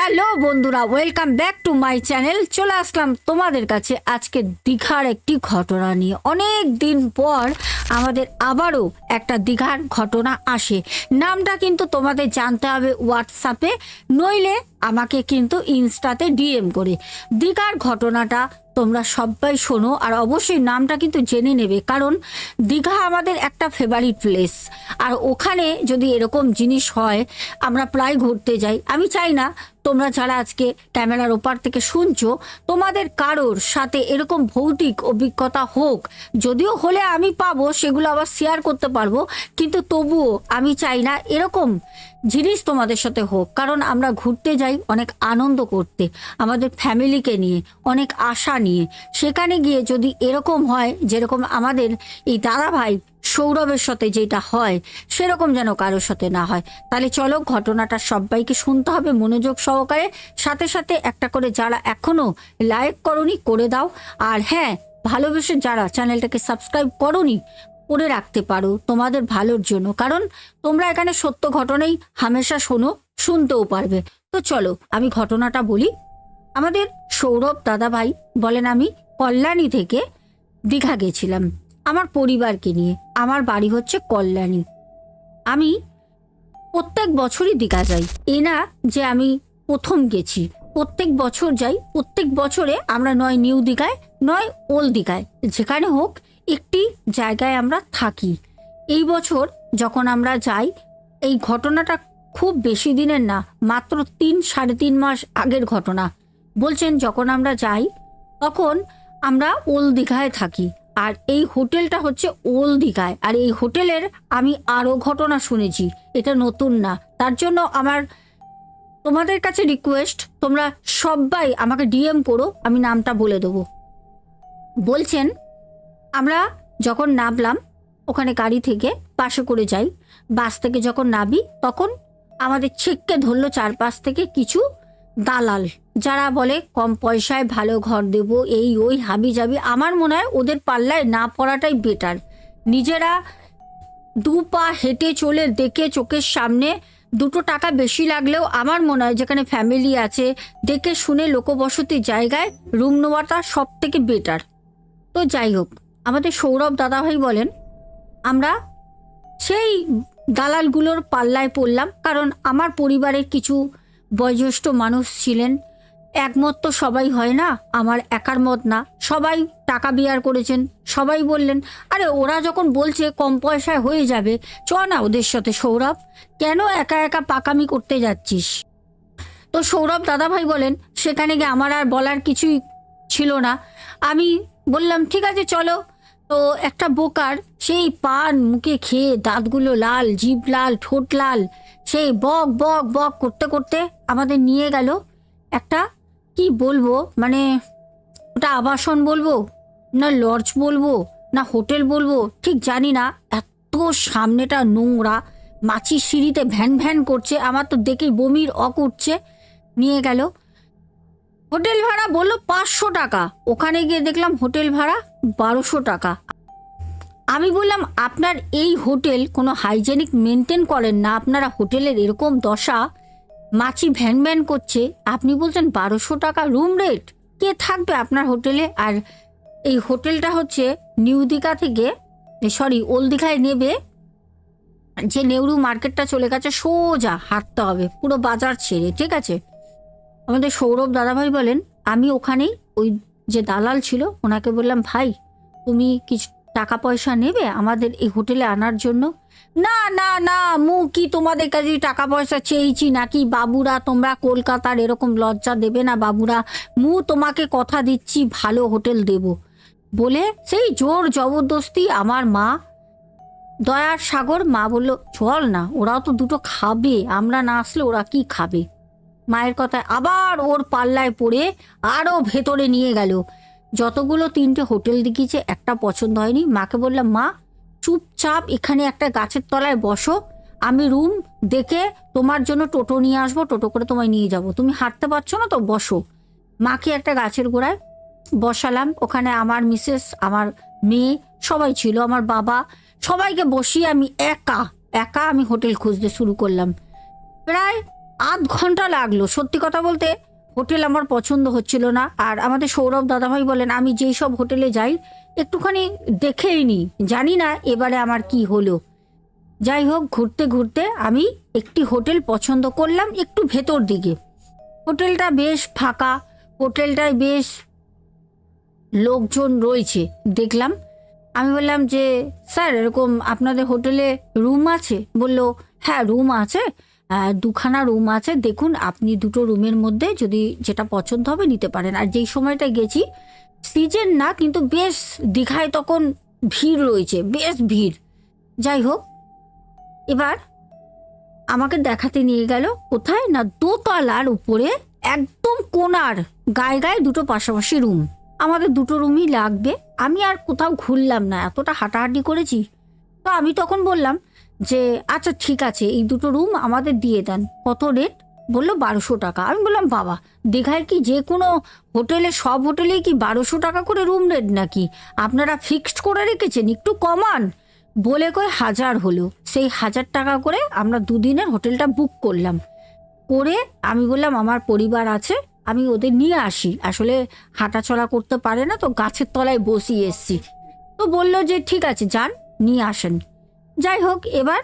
Hello বন্ধুরা welcome back to my channel চলে আসলাম তোমাদের কাছে আজকে দীঘার একটি ঘটনা নিয়ে। অনেক দিন পর আমাদের আবারও একটা দীঘার ঘটনা আসে। নামটা কিন্তু তোমাদের জানতে হবে হোয়াটসঅ্যাপে নইলে আমাকে কিন্তু ইনস্টাতে ডিএম করে। দীঘার ঘটনাটা তোমরা সবাই শোনো, আর অবশ্যই নামটা কিন্তু জেনে নেবে, কারণ দীঘা আমাদের একটা ফেভারিট প্লেস আর ওখানে যদি এরকম জিনিস হয়, আমরা প্রায় ঘুরতে যাই। আমি চাই না তোমরা যারা আজকে ক্যামেরার ওপার থেকে শুনছো, তোমাদের কারোর সাথে এরকম ভৌতিক অভিজ্ঞতা হোক, যদিও হলে আমি পাবো, সেগুলো আবার শেয়ার করতে পারব, কিন্তু তবুও আমি চাই না এরকম জিনিস তোমাদের সাথে হোক। কারণ আমরা ঘুরতে যাই অনেক আনন্দ করতে, আমাদের ফ্যামিলিকে নিয়ে, অনেক আশা নিয়ে। সেখানে গিয়ে যদি এরকম হয়, যেরকম আমাদের এই দাদা ভাই সৌরভের সাথে যেটা হয়, সেরকম যেন কারোর সাথে না হয়। তাহলে চলো ঘটনাটা সবাইকে শুনতে হবে মনোযোগ সহকারে। সাথে সাথে একটা করে যারা এখনও লাইক করনি, করে দাও। আর হ্যাঁ ভালোবেসে যারা চ্যানেলটাকে সাবস্ক্রাইব করনি, করে রাখতে পারো তোমাদের ভালোর জন্য। কারণ তোমরা এখানে সত্য ঘটনাই হামেশা শোনো, শুনতেও পারবে। তো চলো আমি ঘটনাটা বলি। আমাদের সৌরভ দাদা ভাই বলেন আমি, কল্যাণী থেকে দীঘা গেছিলাম। আমার পরিবারকে নিয়ে। আমার বাড়ি হচ্ছে কল্যাণী। আমি প্রত্যেক বছরই দীঘা যাই। এ না যে আমি প্রথম গেছি। প্রত্যেক বছর যাই। প্রত্যেক বছরে আমরা নয় নিউ দীঘায়, নয় ওল্ড দীঘায়। যেখানে হোক একটি জায়গায় আমরা থাকি। এই বছর যখন আমরা যাই, এই ঘটনাটা খুব বেশি দিনের না, মাত্র তিন, সাড়ে তিন মাস আগের ঘটনা। বলছেন যখন আমরা যাই, তখন আমরা ওল দীঘায় থাকি। আর এই হোটেলটা হচ্ছে ওল দীঘায়। আর এই হোটেলের আমি আরও ঘটনা শুনেছি। এটা নতুন না। তার জন্য আমার তোমাদের কাছে রিকোয়েস্ট তোমরা সবাই আমাকে ডিএম করো, আমি নামটা বলে দেবো। বলছেন, আমরা যখন নামলাম, ওখানে গাড়ি থেকে পাশে করে যাই। বাস থেকে যখন নাবি তখন আমাদের ছেককে ধরলো চারপাশ থেকে কিছু দালাল। যারা বলে, কম পয়সায় ভালো ঘর দেব, এই ওই হাবি যাবি আমার মনে হয় ওদের পাল্লায় না পড়াটাই বেটার নিজেরা দু পা হেঁটে চলে দেখে চোখের সামনে দুটো টাকা বেশি লাগলেও আমার মনে হয় যেখানে ফ্যামিলি আছে, দেখে শুনে লোকবসতির জায়গায় রুম নেওয়াটা সব থেকে বেটার তো যাই হোক, আমাদের সৌরভ দাদাভাই বলেন, আমরা সেই দালালগুলোর পাল্লায় পড়লাম, কারণ আমার পরিবারের কিছু বয়োজ্যেষ্ঠ মানুষ ছিলেন। একমত তো সবাই হয় না, আমার একার মত না। সবাই টাকা বিয়ার করেছেন, সবাই বললেন, আরে, ওরা যখন বলছে কম পয়সায় হয়ে যাবে, চ না ওদের সাথে সৌরভ। কেন একা একা পাকামি করতে যাচ্ছিস? তো সৌরভ দাদাভাই বলেন, সেখানে গিয়ে আমার আর বলার কিছুই ছিল না। আমি বললাম, ঠিক আছে, চলো। তো একটা বোকার সেই পান মুখে খেয়ে দাঁতগুলো লাল, জিভ লাল, ঠোঁট লাল, সেই বক বক বক করতে করতে আমাদের নিয়ে গেল একটা, কি বলব মানে ওটা আবাসন বলব, না লজ বলব, না হোটেল বলব, ঠিক জানি না, এত সামনেটা নোংরা, মাছির সিঁড়িতে ভ্যান ভ্যান করছে, আমার তো দেখেই বমির অক উঠছে, নিয়ে গেল। হোটেল ভাড়া বলল পাঁচশো টাকা। ওখানে গিয়ে দেখলাম হোটেল ভাড়া বারোশো টাকা। আমি বললাম, আপনার এই হোটেল কোনো হাইজেনিক মেনটেন করেন না। আপনারা হোটেলের এরকম দশা, মাছি ভ্যান ভ্যান করছে। আপনি বলছেন বারোশো টাকা রুম রেট? কে থাকবে আপনার হোটেলে? আর এই হোটেলটা হচ্ছে নিউ দীঘা থেকে সরি, ওল্ড দীঘায় নেবে। যে নেহরু মার্কেটটা চলে গেছে, সোজা হাঁটতে হবে, পুরো বাজার ছেড়ে, ঠিক আছে? আমাদের সৌরভ দাদাভাই বলেন, আমি ওখানেই ওই যে দালাল ছিল, ওনাকে বললাম, ভাই, তুমি কিছু টাকা পয়সা নেবে আমাদের এই হোটেলে আনার জন্য? না না না, মু কি তোমাদের কাছে টাকা পয়সা চেয়েছি নাকি? বাবুরা তোমরা কলকাতার এরকম লজ্জা দেবে না বাবুরা। মু তোমাকে কথা দিচ্ছি, ভালো হোটেল দেব। বলে সেই জোর জবরদস্তি আমার মা দয়ার সাগর, মা বলল, চল না, ওরাও তো দুটো খাবে, আমরা না আসলে ওরা কি খাবে? মায়ের কথায় আবার ওর পাল্লায় পড়ে আরও ভেতরে নিয়ে গেল। যতগুলো তিনটে হোটেল দেখিয়েছে, একটা পছন্দ হয়নি। মাকে বললাম, মা, চুপচাপ এখানে একটা গাছের তলায় বসো। আমি রুম দেখে তোমার জন্য টোটো নিয়ে আসব, টোটো করে তোমায় নিয়ে যাব। তুমি হাঁটতে পারছ না তো, বসো। মাকে একটা গাছের গোড়ায় বসালাম। ওখানে আমার মিসেস, আমার মেয়ে সবাই ছিল, আমার বাবা সবাইকে বসিয়ে আমি একা একা আমি হোটেল খুঁজতে শুরু করলাম। প্রায় আধ ঘণ্টা লাগল। সত্যি কথা বলতে, হোটেল আমার পছন্দ হচ্ছিল না। আর আমাদের সৌরভ দাদাভাই বলেন, আমি যেই সব হোটেলে যাই, একটুখানি দেখেই নি। জানি না এবারে আমার কি হলো। যাই হোক, ঘুরতে ঘুরতে আমি একটি হোটেল পছন্দ করলাম একটু ভেতর দিকে। হোটেলটা বেশ ফাঁকা, হোটেলটায় বেশ লোকজন রয়েছে, দেখলাম। আমি বললাম যে, স্যার, এরকম আপনাদের হোটেলে রুম আছে? বলল হ্যাঁ রুম আছে। দুখানা রুম আছে। দেখুন, আপনি দুটো রুমের মধ্যে যদি যেটা পছন্দ হবে নিতে পারেন। আর যেই সময়টা গেছি, সিজন না, কিন্তু বেশ দীঘায় তখন ভিড় রয়েছে, বেশ ভিড়। যাই হোক, এবার আমাকে দেখাতে নিয়ে গেল কোথায়? না, দোতলার উপরে একদম কোনার গায়ে গায়ে দুটো পাশাপাশি রুম আমাদের দুটো রুমই লাগবে। আমি আর কোথাও ঘুরলাম না, এতটা হাঁটাহাঁটি করেছি। তো আমি তখন বললাম যে আচ্ছা ঠিক আছে, এই দুটো রুম আমাদের দিয়ে দেন। কত রেট বলল, বারোশো টাকা। আমি বললাম, বাবা, দীঘায় কি যে কোনো হোটেলে, সব হোটেলেই কি বারোশো টাকা করে রুম রেট নাকি? আপনারা ফিক্সড করে রেখেছেন, একটু কমান। বলে কয় হাজার হলো। সেই হাজার টাকা করে আমরা দুদিনের হোটেলটা বুক করলাম। করে আমি বললাম, আমার পরিবার আছে, আমি ওদের নিয়ে আসি। আসলে হাঁটাচলা করতে পারে না, তো গাছের তলায় বসিয়ে এসছি। তো বলল যে, ঠিক আছে, যান, নিয়ে আসেন। যাই হোক, এবার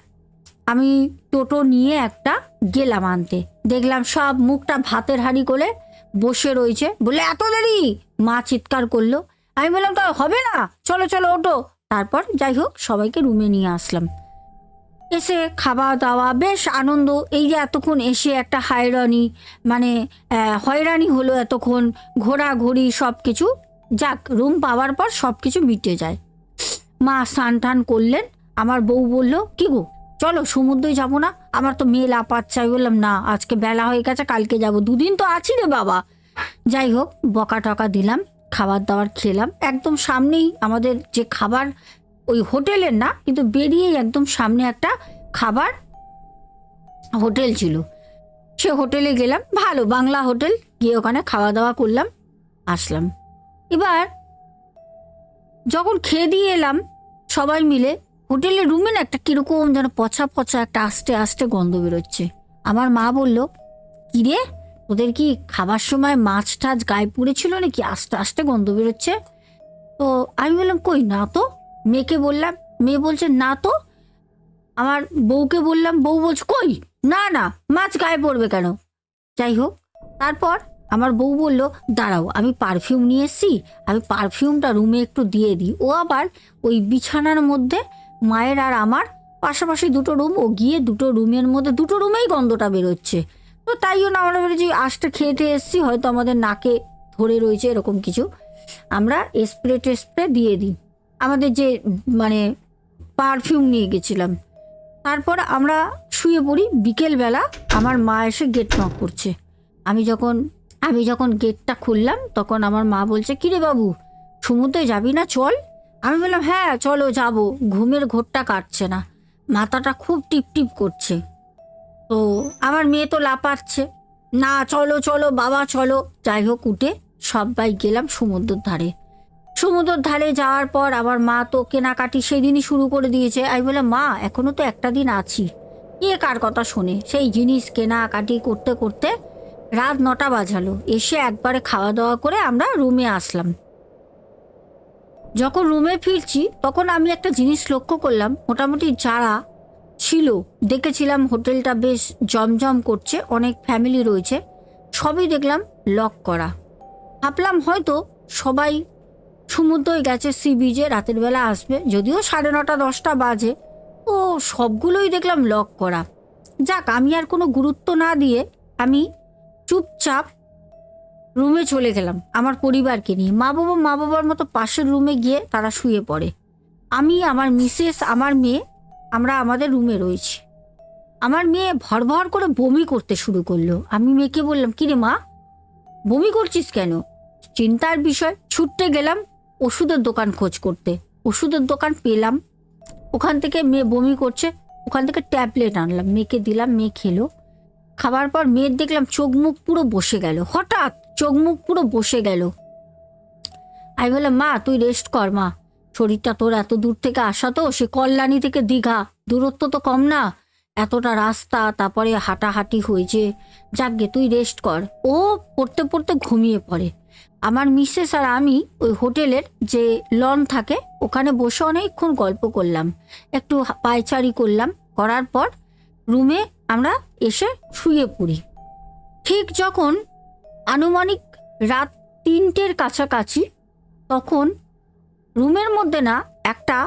আমি টোটো নিয়ে একটা গেলাম আনতে। দেখলাম সব মুখটা ভাতের হাঁড়ি করে বসে রয়েছে। বলে এত দেরি? মা চিৎকার করল। আমি বললাম, তো হবে না, চলো চলো ওটো তারপর যাই হোক, সবাইকে রুমে নিয়ে আসলাম। এসে খাওয়া দাওয়া বেশ আনন্দ। এই যে এতক্ষণ এসে একটা হায়রানি মানে হয়রানি হলো এতক্ষণ, ঘোরাঘুরি সব কিছু যাক, রুম পাওয়ার পর সব কিছু মিটে যায়। মা স্নান টান করলেন। আমার বউ বলল, কি গো? চলো, সমুদ্রে যাব না? আমার তো মেয়ে লাপাচ্ছে। আমি বললাম, না, আজকে বেলা হয়ে গেছে, কালকে যাব। দুদিন তো আছি রে বাবা। যাই হোক বকা টকা দিলাম খাবার দাবার খেলাম। একদম সামনেই আমাদের যে খাবার, ওই হোটেলের না, কিন্তু বেরিয়েই একদম সামনে একটা খাবার হোটেল ছিল। সে হোটেলে গেলাম, ভালো বাংলা হোটেল। গিয়ে ওখানে খাওয়া দাওয়া করলাম, আসলাম। এবার যখন খেয়ে দিয়ে এলাম, সবাই মিলে হোটেলের রুমে না একটা কীরকম যেন পচা পচা একটা আস্তে আস্তে গন্ধ বেরোচ্ছে। আমার মা বলল, কিরে ওদের কি খাবার সময় মাছ টাছ গায়ে পুড়েছিল নাকি? আস্তে আস্তে গন্ধ বেরোচ্ছে? তো আমি বললাম, কই, না তো? মেয়েকে বললাম, মেয়ে বলছে, না তো? আমার বউকে বললাম, বউ বলছে, কই? না না, মাছ গায়ে পড়বে কেন? যাই হোক, তারপর আমার বউ বলল, দাঁড়াও, আমি পারফিউম নিয়ে এসছি, আমি পারফিউমটা রুমে একটু দিয়ে দিই। ও আবার ওই বিছানার মধ্যে মায়ের আর আমার পাশাপাশি দুটো রুম ও গিয়ে দুটো রুমের মধ্যে, দুটো রুমেই গন্ধটা বেরোচ্ছে। তো তাই জন্য আমরা ভেবেছি আশটা খেয়ে এসছি, হয়তো আমাদের নাকে ধরে রয়েছে এরকম কিছু। আমরা স্প্রে টেস্প্রে দিয়ে দিই। আমাদের যে মানে পারফিউম নিয়ে গেছিলাম। তারপর আমরা শুয়ে পড়ি, বিকেলবেলা আমার মা এসে গেট নক করছে। আমি যখন আমি যখন গেটটা খুললাম, তখন আমার মা বলছে, কিরে বাবু সমুদ্রে যাবি না? চল। আমি বললাম হ্যাঁ চলো যাব। ঘুমের ঘোরটা কাটছে না। মাথাটা খুব টিপ টিপ করছে। তো আমার মেয়ে তো লাপাচ্ছে না, চলো চলো, বাবা, চলো। যাই হোক, উঠে সবাই গেলাম সমুদ্রের ধারে। সমুদ্রের ধারে যাওয়ার পর আমার মা তো কেনাকাটি সেদিনই শুরু করে দিয়েছে। আমি বললাম, মা, এখনও তো একটা দিন আছি। কে কার কথা শোনে? সেই জিনিস কেনাকাটি করতে করতে রাত নটা বাজালো। এসে একবারে খাওয়া দাওয়া করে আমরা রুমে আসলাম। যখন রুমে ফিরছি, তখন আমি একটা জিনিস লক্ষ্য করলাম। মোটামুটি যারা ছিল, দেখেছিলাম হোটেলটা বেশ জমজম করছে, অনেক ফ্যামিলি রয়েছে, সবই দেখলাম লক করা। ভাবলাম হয়তো সবাই সমুদ্রই গেছে সি বিচে রাতের বেলা আসবে, যদিও সাড়ে নটা, দশটা বাজে। ও সবগুলোই দেখলাম লক করা। যাক, আমি আর কোনো গুরুত্ব না দিয়ে আমি চুপচাপ রুমে চলে গেলাম। আমার পরিবারকে নিয়ে। মা বাবা, মা বাবার মতো পাশের রুমে গিয়ে তারা শুয়ে পড়ে। আমি, আমার মিসেস, আমার মেয়ে, আমরা আমাদের রুমে রয়েছি। আমার মেয়ে ভর ভর করে বমি করতে শুরু করল। আমি মেয়েকে বললাম কিরে মা, বমি করছিস কেন? চিন্তার বিষয় ছুটতে গেলাম ওষুধের দোকান খোঁজ করতে। ওষুধের দোকান পেলাম। ওখান থেকে মেয়ে বমি করছে। ওখান থেকে ট্যাবলেট আনলাম। মেয়েকে দিলাম, মেয়ে খেলো। খাবার পর মেয়ের দেখলাম চোখ মুখ পুরো বসে গেল। হঠাৎ চোখ মুখ পুরো বসে গেল। আমি বললাম, মা, তুই রেস্ট কর, মা। শরীরটা তোর এত দূর থেকে আসা তো, সে কল্যাণী থেকে দীঘা। দূরত্ব তো কম না। এতটা রাস্তা, তারপরে হাঁটাহাঁটি হয়েছে। যাকগে তুই রেস্ট কর। ও পড়তে পড়তে ঘুমিয়ে পড়ে। আমার মিসেস আর আমি ওই হোটেলের যে লন থাকে, ওখানে বসে অনেকক্ষণ গল্প করলাম। একটু পায়চারি করলাম। করার পর রুমে আমরা এসে শুয়ে পড়ি। ঠিক যখন আনুমানিক রাত তিনটের কাছাকাছি, তখন রুমের মধ্যে না একটা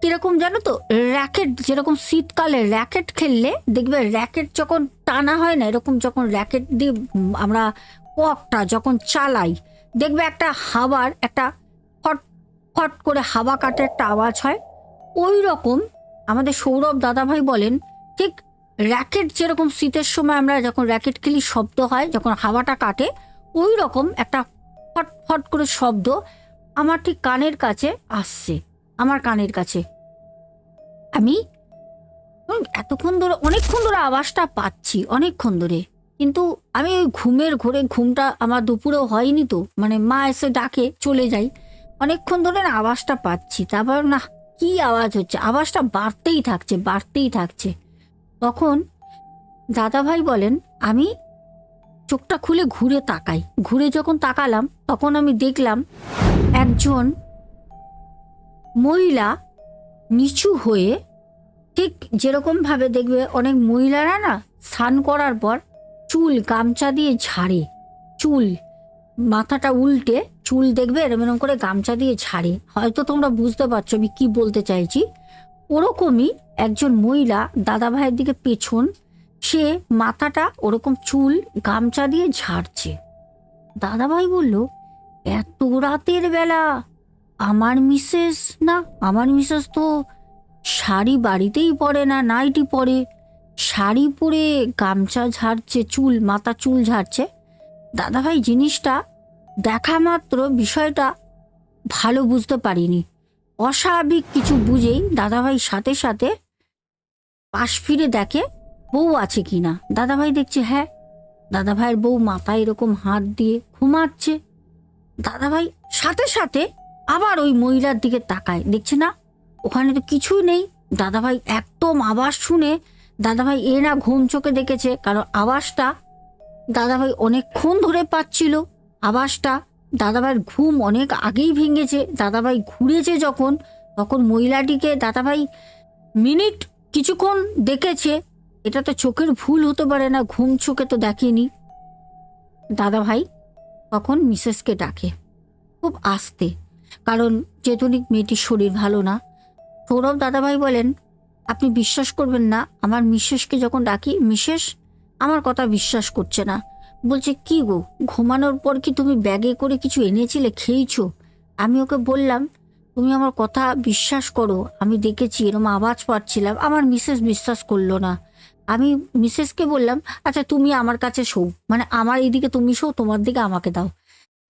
কীরকম জানো তো, র্যাকেট, যেরকম শীতকালে র্যাকেট খেললে দেখবে র্যাকেট যখন টানা হয় না, এরকম যখন র্যাকেট দিয়ে আমরা ককটা যখন চালাই, দেখবে একটা হাওয়ার, একটা ফট ফট করে হাওয়া কাটে একটা আওয়াজ হয়। ওই রকম আমাদের সৌরভ দাদাভাই বলেন, ঠিক র্যাকেট যেরকম শীতের সময় আমরা যখন র্যাকেট খেলি শব্দ হয়, যখন হাওয়াটা কাটে ওই রকম একটা ফট ফট করে শব্দ আমার ঠিক কানের কাছে আসছে, আমার কানের কাছে। আমি এতক্ষণ ধরে, অনেকক্ষণ ধরে আওয়াজটা পাচ্ছি, অনেকক্ষণ ধরে। কিন্তু আমি ওই ঘুমের ঘোরে, ঘুমটা আমার দুপুরেও হয়নি তো মানে মা এসে ডাকে, চলে যাই। অনেকক্ষণ ধরে না আওয়াজটা পাচ্ছি, তারপর না কি আওয়াজ হচ্ছে? আওয়াজটা বাড়তেই থাকছে বাড়তেই থাকছে। তখন দাদাভাই বলেন, আমি চোখটা খুলে ঘুরে তাকাই। ঘুরে যখন তাকালাম, তখন আমি দেখলাম একজন মহিলা নিচু হয়ে ঠিক যেরকমভাবে দেখবে অনেক মহিলারা না স্নান করার পর চুল গামছা দিয়ে ঝাড়ে। চুল, মাথাটা উল্টে চুল দেখবে এরম এরম করে গামছা দিয়ে ঝাড়ে। হয়তো তোমরা বুঝতে পারছ আমি কি বলতে চাইছি। ওরকমই একজন মহিলা দাদা ভাইয়ের দিকে পেছন, সে মাথাটা ওরকম চুল গামছা দিয়ে ঝাড়ছে। দাদাভাই বলল, এত রাতের বেলা, আমার মিসেস না, আমার মিসেস তো শাড়ি বাড়িতেই পরে না, নাইটি পরে। শাড়ি পরে গামছা ঝাড়ছে, চুল, মাথা চুল ঝাড়ছে। দাদাভাই জিনিসটা দেখা মাত্র বিষয়টা ভালো বুঝতে পারিনি। অস্বাভাবিক কিছু বুঝেই দাদাভাই সাথে সাথে পাশ ফিরে দেখে বউ আছে কি কিনা দাদাভাই দেখছে হ্যাঁ দাদাভাইয়ের বউ মাথায় এরকম হাত দিয়ে ঘুমাচ্ছে। দাদাভাই সাথে সাথে আবার ওই মহিলার দিকে তাকায়। দেখছে না, ওখানে তো কিছুই নেই। দাদাভাই একদম আওয়াজ শুনে দাদাভাই এ না ঘুম চোখে দেখেছে, কারণ আওয়াজটা দাদাভাই অনেকক্ষণ ধরে পাচ্ছিল। আওয়াজটা দাদাভাইয়ের ঘুম অনেক আগেই ভেঙেছে। দাদাভাই ঘুরেছে যখন, তখন মহিলাটিকে, দাদাভাই, মিনিট কিছুক্ষণ দেখেছে, এটা তো চোখের ভুল হতে পারে না, ঘুম চোখে তো দেখেনি। দাদাভাই তখন মিসেসকে ডাকে, খুব আস্তে, কারণ চেতনিক মেয়েটির শরীর ভালো না। সৌরভ দাদাভাই বলেন, আপনি বিশ্বাস করবেন না, আমার মিসেসকে যখন ডাকি, মিসেস আমার কথা বিশ্বাস করছে না। বলছে, কি গো, ঘুমানোর পর কি তুমি ব্যাগে করে কিছু এনেছিলে, খেয়েছো? আমি ওকে বললাম তুমি আমার কথা বিশ্বাস করো। আমি দেখেছি, এরম আওয়াজ পাচ্ছিলাম। আমার মিসেস বিশ্বাস করল না। আমি মিসেসকে বললাম আচ্ছা তুমি আমার কাছে শো। মানে আমার এইদিকে তুমি শো, তোমার দিকে আমাকে দাও।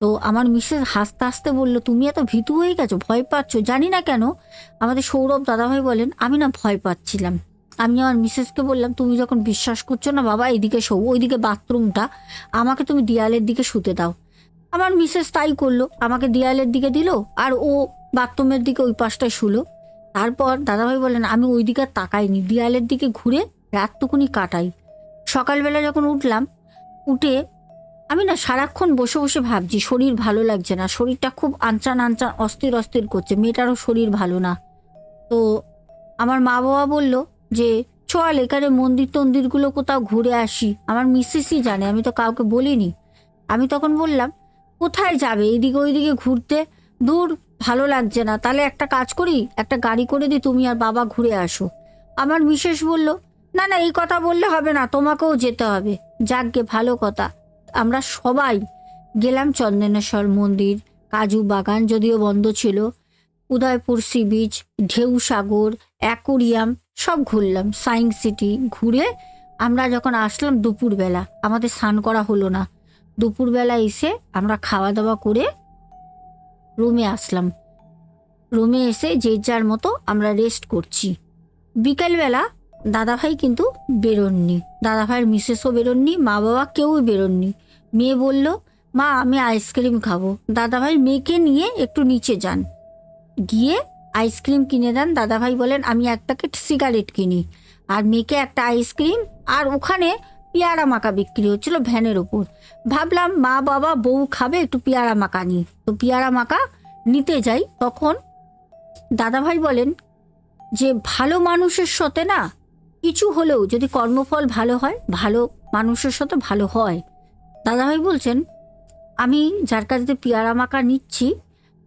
তো আমার মিসেস হাসতে হাসতে বলল, তুমি এত ভীতু হয়ে গেছো, ভয় পাচ্ছ? জানি না কেন। আমাদের সৌরভ দাদাভাই বলেন, আমি না ভয় পাচ্ছিলাম। আমি আমার মিসেসকে বললাম, তুমি যখন বিশ্বাস করছ না, বাবা এদিকে শো, ওইদিকে বাথরুমটা। আমাকে তুমি দেয়ালের দিকে শুতে দাও। আমার মিসেস তাই করল, আমাকে দেয়ালের দিকে দিল, আর ও বাথরুমের দিকে ওই পাশটায় শুলো। তারপর দাদাভাই বলেন, আমি ওই দিকে তাকাইনি, দেয়ালের দিকে ঘুরে রাতটুকুনি কাটাই। সকালবেলা যখন উঠলাম, উঠে আমি না সারাক্ষণ বসে বসে ভাবছি, শরীর ভালো লাগছে না, শরীরটা খুব আনচান আনচান অস্থির অস্থির করছে, মেয়েটারও শরীর ভালো না। তো আমার মা বাবা বলল যে চল এখানে মন্দির টন্দিরগুলো কোথাও ঘুরে আসি, আমার মিসেসই জানে, আমি তো কাউকে বলিনি। আমি তখন বললাম, কোথায় যাবে এইদিকে ওইদিকে ঘুরতে? দূর ভালো লাগছে না। তাহলে একটা কাজ করি, একটা গাড়ি করে দিই তুমি আর বাবা ঘুরে আসো। আমার মিসেস বলল, না না, এই কথা বললে হবে না, তোমাকেও যেতে হবে। যাকগে, ভালো কথা। আমরা সবাই গেলাম চন্দনেশ্বর মন্দির, কাজু বাগান যদিও বন্ধ ছিল, উদয়পুর সি বিচ, ঢেউ সাগর, অ্যাকোরিয়াম, সব ঘুরলাম। সায়েন্স সিটি ঘুরে আমরা যখন আসলাম দুপুরবেলা, আমাদের স্নান করা হলো না। দুপুরবেলা এসে আমরা খাওয়া দাওয়া করে রুমে আসলাম। রুমে এসে যে যার মতো আমরা রেস্ট করছি। বিকেলবেলা দাদাভাই কিন্তু বেরোননি। দাদাভাইয়ের মিসেসও বেরোননি মা বাবা কেউই বেরোননি। মেয়ে বলল, মা, আমি আইসক্রিম খাব। দাদাভাই মেয়েকে নিয়ে একটু নিচে যান। গিয়ে আইসক্রিম কিনে দেন। দাদাভাই বলেন, আমি এক প্যাকেট সিগারেট কিনি। আর মেয়েকে একটা আইসক্রিম আর ওখানে পেয়ারা মাখা বিক্রি হচ্ছিল ভ্যানের ওপর। ভাবলাম, মা, বাবা, বউ খাবে একটু পেয়ারা মাখা নিই। তো পেয়ারা মাখা নিতে যাই। তখন দাদাভাই বলেন, যে ভালো মানুষের সাথে না, কিছু হলেও যদি কর্মফল ভালো হয়, ভালো মানুষের সাথে ভালো হয়। দাদাভাই বলছেন, আমি যার কাছ পেয়ারা মাখা নিচ্ছি,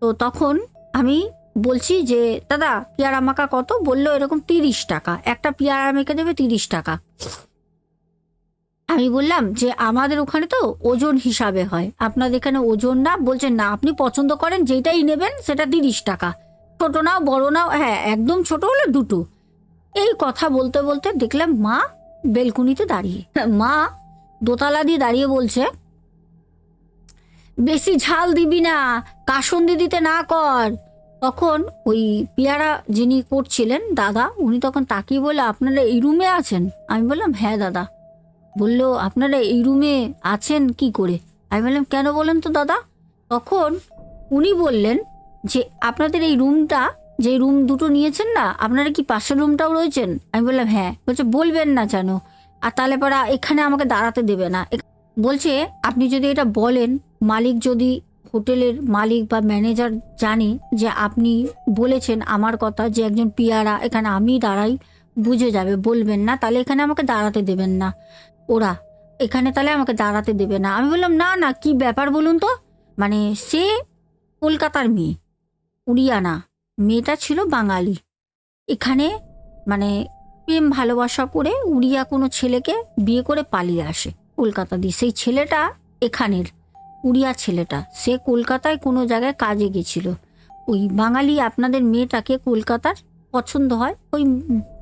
তো তখন আমি বলছি যে, দাদা, পেয়ারা মাখা কত বলল এরকম তিরিশ টাকা। একটা পেয়ারা মেখে দেবে তিরিশ টাকা। আমি বললাম যে আমাদের ওখানে তো ওজন হিসাবে হয়। আপনাদের এখানে ওজন না? বলছেন, না, আপনি পছন্দ করেন যেটাই নেবেন, সেটা তিরিশ টাকা। ছোট নাও, বড় নাও হ্যাঁ একদম ছোট হলে দুটো। এই কথা বলতে বলতে দেখলাম মা বেলকুনিতে দাঁড়িয়ে। মা দোতলা দিয়ে দাঁড়িয়ে বলছে, বেশি ঝাল দিবি না, কাসন্দি দিতে না কর। তখন ওই পেয়ারা যিনি করছিলেন, দাদা, উনি তখন তাকিয়ে বলে আপনারা এই রুমে আছেন? আমি বললাম হ্যাঁ দাদা। বলল, আপনারা এই রুমে আছেন কি করে? আমি বললাম, কেন বলেন তো দাদা? তখন উনি বললেন যে, আপনাদের এই রুমটা যে রুম দুটো নিয়েছেন না, আপনারা কি পাশের রুমটাও রয়েছেন? আমি বললাম হ্যাঁ। বলছে, বলবেন না জানো আর তাহলে পরা এখানে আমাকে দাঁড়াতে দেবে না। বলছে, আপনি যদি এটা বলেন, মালিক যদি হোটেলের মালিক বা ম্যানেজার জানে যে আপনি বলেছেন আমার কথা, যে একজন পিয়ারা, এখানে আমি দাঁড়াই, বুঝে যাবে, বলবেন না। তাহলে এখানে আমাকে দাঁড়াতে দেবেন না। ওরা, এখানে তাহলে আমাকে দাঁড়াতে দেবে না। আমি বললাম, না না, কি ব্যাপার বলুন তো? মানে সে কলকাতার মেয়ে উড়িয়া না মেয়েটা ছিল বাঙালি। এখানে মানে প্রেম, ভালোবাসা করে উড়িয়া কোনো ছেলেকে বিয়ে করে পালিয়ে আসে কলকাতা দিয়ে। সেই ছেলেটা এখানের, উড়িয়া ছেলেটা। সে কলকাতায় কোনো জায়গায় কাজে গেছিল। ওই বাঙালি আপনাদের মেয়েটাকে কলকাতার পছন্দ হয়। ওই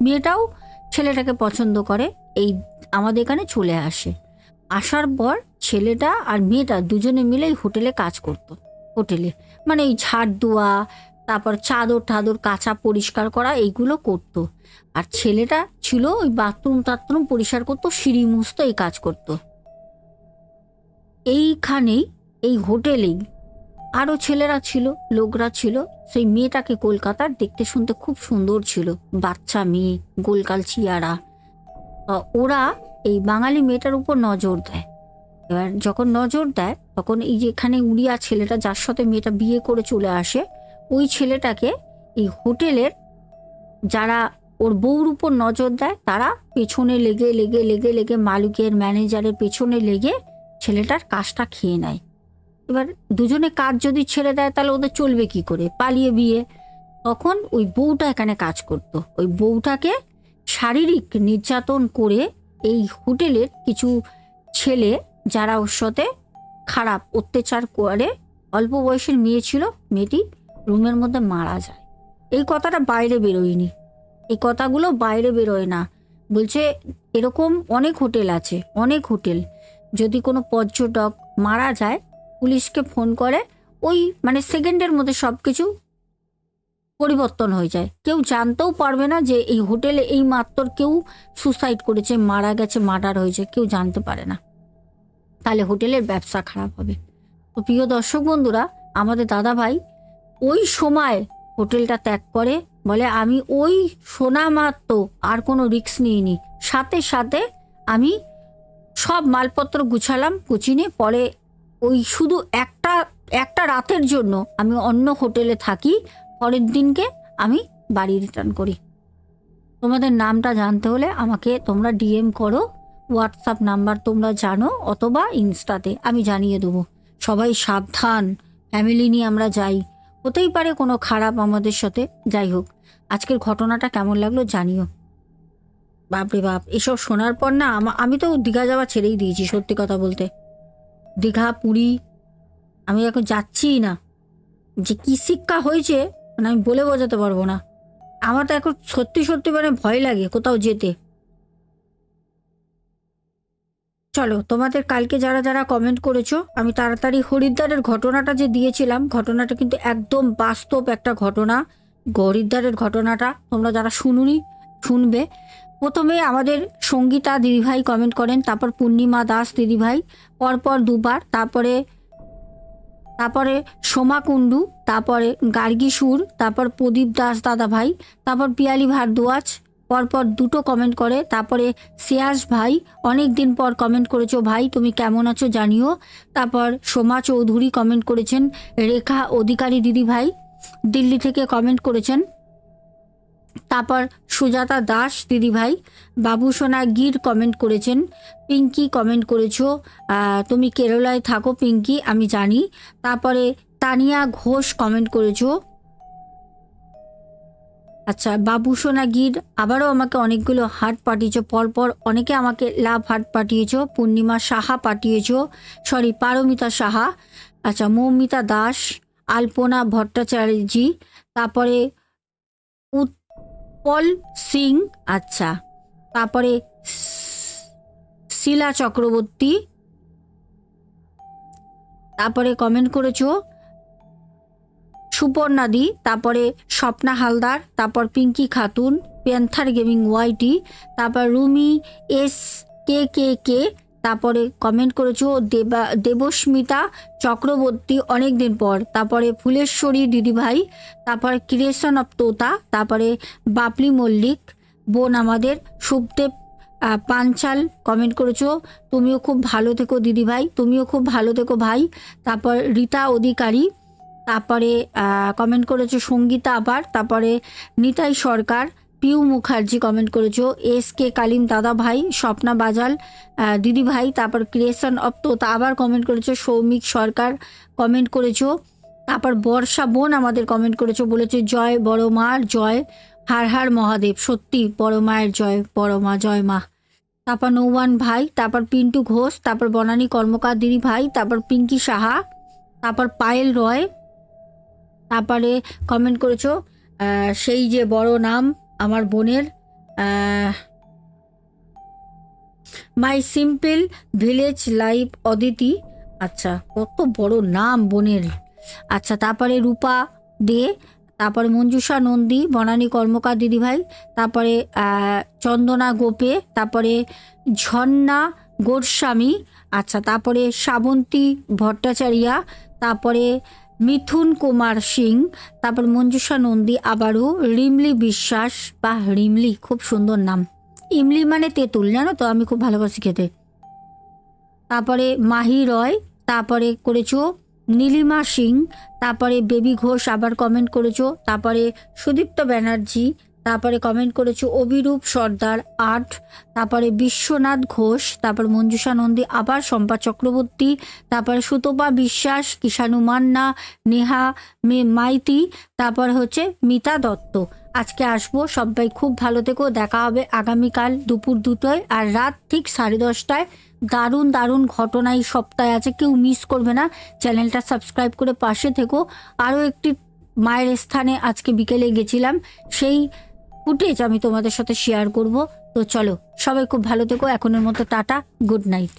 মেয়েটাও ছেলেটাকে পছন্দ করে। এই আমাদের এখানে চলে আসে। আসার পর ছেলেটা আর মেয়েটা দুজনে মিলেই হোটেলে কাজ করতো। হোটেলে মানে এই ঝাড় দেওয়া, তারপর চাদর টাদর কাঁচা পরিষ্কার করা, এইগুলো করতো। আর ছেলেটা ছিল ওই বাথরুম টাথরুম পরিষ্কার করতো, সিঁড়ি মুছতো, এই কাজ করতো। এইখানেই, এই হোটেলেই আরও ছেলেরা ছিল, লোকরা ছিল। সেই মেয়েটাকে কলকাতার দেখতে শুনতে খুব সুন্দর ছিল। বাচ্চা মেয়ে গোলকাল চিয়ারা। ওরা এই বাঙালি মেয়েটার উপর নজর দেয়। এবার যখন নজর দেয়, তখন এই যে এখানে উড়িয়া ছেলেটা যার সাথে মেয়েটা বিয়ে করে চলে আসে, ওই ছেলেটাকে এই হোটেলের যারা ওর বউর উপর নজর দেয়, তারা পেছনে লেগে লেগে লেগে লেগে মালিকের, ম্যানেজারের পেছনে লেগে ছেলেটার কাজটা খেয়ে নেয়। এবার দুজনে কাজ যদি ছেড়ে দেয়, তাহলে ওদের চলবে কি করে? পালিয়ে বিয়ে। তখন ওই বউটা এখানে কাজ করতো। ওই বউটাকে শারীরিক নির্যাতন করে এই হোটেলের কিছু ছেলে যারা ওর সাথে খারাপ অত্যাচার করে, অল্প বয়সের মেয়ে ছিল, মেয়েটি রুমের মধ্যে মারা যায়। এই কথাটা বাইরে বেরোয়নি। এই কথাগুলো বাইরে বেরোয় না। বলছে, এরকম অনেক হোটেল আছে, অনেক হোটেল। যদি কোনো পর্যটক মারা যায়, পুলিশকে ফোন করে, ওই মানে সেকেন্ডের মধ্যে সব কিছু পরিবর্তন হয়ে যায়। কেউ জানতেও পারবে না যে এই হোটেলে এই মাত্র কেউ সুসাইড করেছে, মারা গেছে মার্ডার হয়েছে, কেউ জানতে পারে না। তাহলে হোটেলের ব্যবসা খারাপ হবে। তো প্রিয় দর্শক বন্ধুরা, আমাদের দাদা ভাই ওই সময় হোটেলটা ত্যাগ করে, বলে আমি ওই সোনা মাত্র আর কোনো রিস্ক নিইনি। সাথে সাথে আমি সব মালপত্র গুছালাম, গুছিয়ে পরে ওই শুধু একটা একটা রাতের জন্য আমি অন্য হোটেলে থাকি পরের দিনকে আমি বাড়ি রিটার্ন করি। তোমাদের নামটা জানতে হলে আমাকে তোমরা ডিএম করো হোয়াটসঅ্যাপ নাম্বার তোমরা জানো অথবা ইনস্টাতে, আমি জানিয়ে দেবো। সবাই সাবধান ফ্যামিলি নিয়ে আমরা যাই। হতেই পারে কোনো খারাপ আমাদের সাথে, যাই হোক, আজকের ঘটনাটা কেমন লাগল জানিও। বাপরে বাপ, এসব শোনার পর না আমা- তো দীঘা যাওয়া ছেড়েই দিয়েছি সত্যি কথা বলতে। দীঘা, পুরী, আমি এখন যাচ্ছিই না। যে কী শিক্ষা হয়েছে মানে আমি বলে বোঝাতে পারব না। আমার তো এখন সত্যি সত্যি মানে ভয় লাগে কোথাও যেতে। চলো, তোমাদের কালকে যারা যারা কমেন্ট করেছ, আমি তাড়াতাড়ি হরিদ্বারের ঘটনাটা যে দিয়েছিলাম, ঘটনাটা কিন্তু একদম বাস্তব একটা ঘটনা। হরিদ্বারের ঘটনাটা তোমরা যারা শুনুনি, শুনবে। প্রথমে আমাদের সঙ্গীতা দিদিভাই কমেন্ট করেন, তারপর পূর্ণিমা দাস দিদিভাই, পরপর দুবার, তারপরে তারপরে সোমা কুণ্ডু তারপরে গার্গী সুর তারপর প্রদীপ দাস দাদা ভাই তারপর পিয়ালি ভারদুয়াজ পরপর দুটো কমেন্ট করে, তারপরে শ্রেয়াস ভাই, অনেক দিন পর কমেন্ট করেছ, ভাই, তুমি কেমন আছো জানিও? তারপর সোমা চৌধুরী কমেন্ট করেছেন, রেখা অধিকারী দিদি ভাই দিল্লি থেকে কমেন্ট করেছেন। তারপর সুজাতা দাস, দিদিভাই বাবুসোনা গির কমেন্ট করেছেন। পিঙ্কি কমেন্ট করেছ তুমি কেরলায় থাকো পিঙ্কি, আমি জানি। তারপরে তানিয়া ঘোষ কমেন্ট করেছ। আচ্ছা বাবুসোনা গির, আবারও আমাকে অনেকগুলো হার্ট পাঠিয়েছো, পরপর অনেকে আমাকে লাভ হার্ট পাঠিয়েছো, পূর্ণিমা সাহা পাঠিয়েছো সরি পারমিতা সাহা। আচ্ছা মৌমিতা দাস, আলপনা ভট্টাচার্যজি তারপরে উৎপল সিং আচ্ছা। তারপরে শিলা চক্রবর্তী। তারপরে কমেন্ট করেছ সুপর্ণাদি তারপরে স্বপ্না হালদার, তারপর Pinki Khatun, panther gaming Y T, তারপর রুমি, এস, কে কে কে তারপরে কমেন্ট করেছ, দেবা, দেবস্মিতা চক্রবর্তী অনেক দিন পর, তারপরে ফুলেশ্বরী দিদিভাই, তারপরে ক্রিয়েশন অফ তোতা তারপরে বাপলি মল্লিক, বোন আমাদের, শুভদেব পাঞ্চাল কমেন্ট করেছ, তুমিও খুব ভালো থেকো দিদিভাই, তুমিও খুব ভালো থেকো ভাই, তারপর রীতা অধিকারী, তারপরে কমেন্ট করেছ সঙ্গীতা আবার, তারপরে নিতাই সরকার পিউ মুখার্জি কমেন্ট করেছ, এস কে কালিম দাদা ভাই, স্বপ্না বাজাল দিদি ভাই, তারপর ক্রিয়েশন অফ তোতা আবার কমেন্ট করেছ, সৌমিক সরকার কমেন্ট করেছ, তারপর বর্ষা বোন আমাদের কমেন্ট করেছ, বলেছে জয় বড় মার জয় হার হার মহাদেব, সত্যি বড় মায়ের জয়, বড় মা, জয় মা। তারপর নৌওয়ান ভাই, তারপর পিন্টু ঘোষ, তারপর বনানী কর্মকার দিদি ভাই, তারপর পিঙ্কি সাহা, তারপর পায়েল রয়, তারপরে কমেন্ট করেছ সেই যে বড় নাম আমার বোনের my simple village life Aditi আচ্ছা কত বড় নাম বোনের। আচ্ছা তারপরে রূপা দে, তারপরে মঞ্জুষা নন্দী, বনানী কর্মকার দিদিভাই, তারপরে চন্দনা গোপে, তারপরে ঝর্ণা গোস্বামী আচ্ছা তারপরে শ্রাবন্তী ভট্টাচারিয়া, তারপরে মিথুন কুমার সিং, তারপর মঞ্জুষা নন্দী, আবারও রিমলি বিশ্বাস বা রিমলি, খুব সুন্দর নাম। ইমলি মানে তেঁতুল, জানো তো? আমি খুব ভালোবাসি খেতে। তারপরে মাহি রয়, তারপরে করেছ নীলিমা সিং, তারপরে বেবি ঘোষ আবার কমেন্ট করেছ। তারপরে সুদীপ্ত ব্যানার্জি তারপরে কমেন্ট করেছ অভিরূপ সর্দার আট তারপরে বিশ্বনাথ ঘোষ, তারপর মঞ্জুষা নন্দী, আবার শম্পা চক্রবর্তী, তারপরে সুতপা বিশ্বাস, কিষাণু মান্না, নেহা, মে, মাইতি, তারপর হচ্ছে মিতা দত্ত। আজকে আসব, সবাই খুব ভালো থেকো, দেখা হবে আগামীকাল দুপুর দুটোয়, আর রাত ঠিক সাড়ে দশটায়। দারুণ দারুণ ঘটনা এই সপ্তাহে আছে, কেউ মিস করবে না। চ্যানেলটা সাবস্ক্রাইব করে পাশে থেকো। আরও একটি মায়ের স্থানে আজকে বিকেলে গেছিলাম, সেই ফুটেজ আমি তোমাদের সাথে শেয়ার করব। তো চলো, সবাই খুব ভালো থেকো। এখনের মতো টাটা গুড নাইট